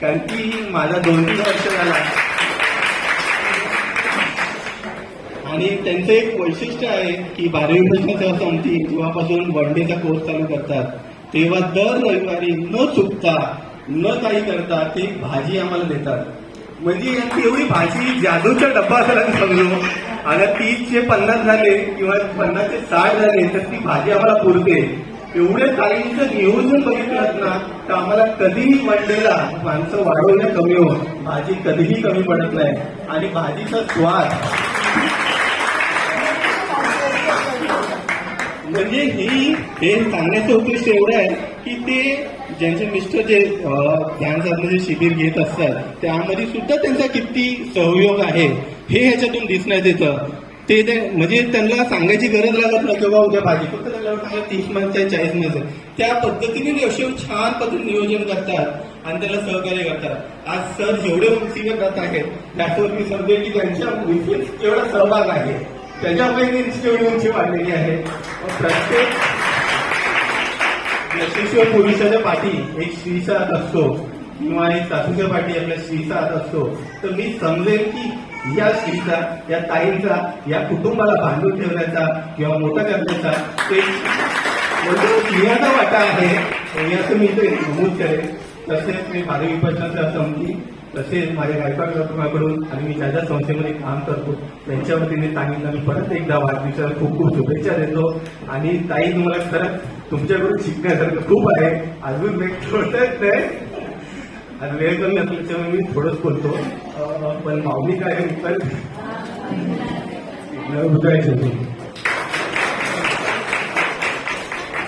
कारण की माझा दोन तीन वर्ष झाला. आणि त्यांचं एक वैशिष्ट्य आहे की बारावी प्रश्न समिती जेव्हापासून वन डेचा कोर्स चालू करतात. तेव्हा दर रविवारी न चुकता न काही करता ते भाजी आम्हाला देतात. म्हणजे यांची एवढी भाजी जादूचा डब्बा असायला समजू. आणि तीसचे पन्नास झाले किंवा पन्नासचे साठ झाले तर ती भाजी आम्हाला पुरते. एवढे तारीखचं नियोजन बघितलं ना तर आम्हाला कधीही मंडेला माणसं वाढवणं कमी होत. भाजी कधीही कमी पडत नाही. आणि भाजीचा स्वाद. म्हणजे ही हे सांगण्याचं उद्दिष्ट एवढं आहे की ते ज्यांचे मिस्टर जे अं, ध्यान साधनेचे शिबिर घेत असतात त्यामध्ये सुद्धा त्यांचा किती सहयोग आहे हे ह्याच्यातून दिसण्यात येतं. ते म्हणजे त्यांना सांगायची गरज लागत नाही किंवा उद्या भाजी फक्त त्यांना तीस माणसं चाळीस माणसं त्या पद्धतीने ते छान पद्धतीने नियोजन करतात आणि त्याला सहकार्य करतात. आज सर जेवढे उंचीवर जात आहेत त्याच्यावर मी समजेल की त्यांच्या उंचीत एवढा सहभाग आहे. त्याच्यामुळे त्यांची एवढी उंची वाढलेली आहे. प्रत्येक यशस्वी पुरुषाच्या पाठी एक श्रीसात असतो. किंवा एक सासूच्या पाठी आपल्या श्रीसात असतो तर मी समजेल की या श्रीचा या ताईंचा या कुटुंबाला बांधून ठेवण्याचा किंवा मोठा करण्याचा ते म्हणजे वाटा आहे हे असं मी ते नमूद करेन. तसेच मी माझ्या विपक्षाचा समिती तसेच माझ्या गायकवाड कुटुंबाकडून आणि मी ज्या ज्या संस्थेमध्ये काम करतो त्यांच्या वतीने ताईंना मी परत एकदा वाढदिवसाला खूप खूप शुभेच्छा देतो. आणि ताई तुम्हाला खरंच तुमच्याकडून शिकण्यासारखं खूप आहे. अजून वेळ थोडंच नाही वेळ कमी असल्याच्यामुळे मी थोडंच बोलतो. पण माऊली काय उत्तर. उतरायचं होतं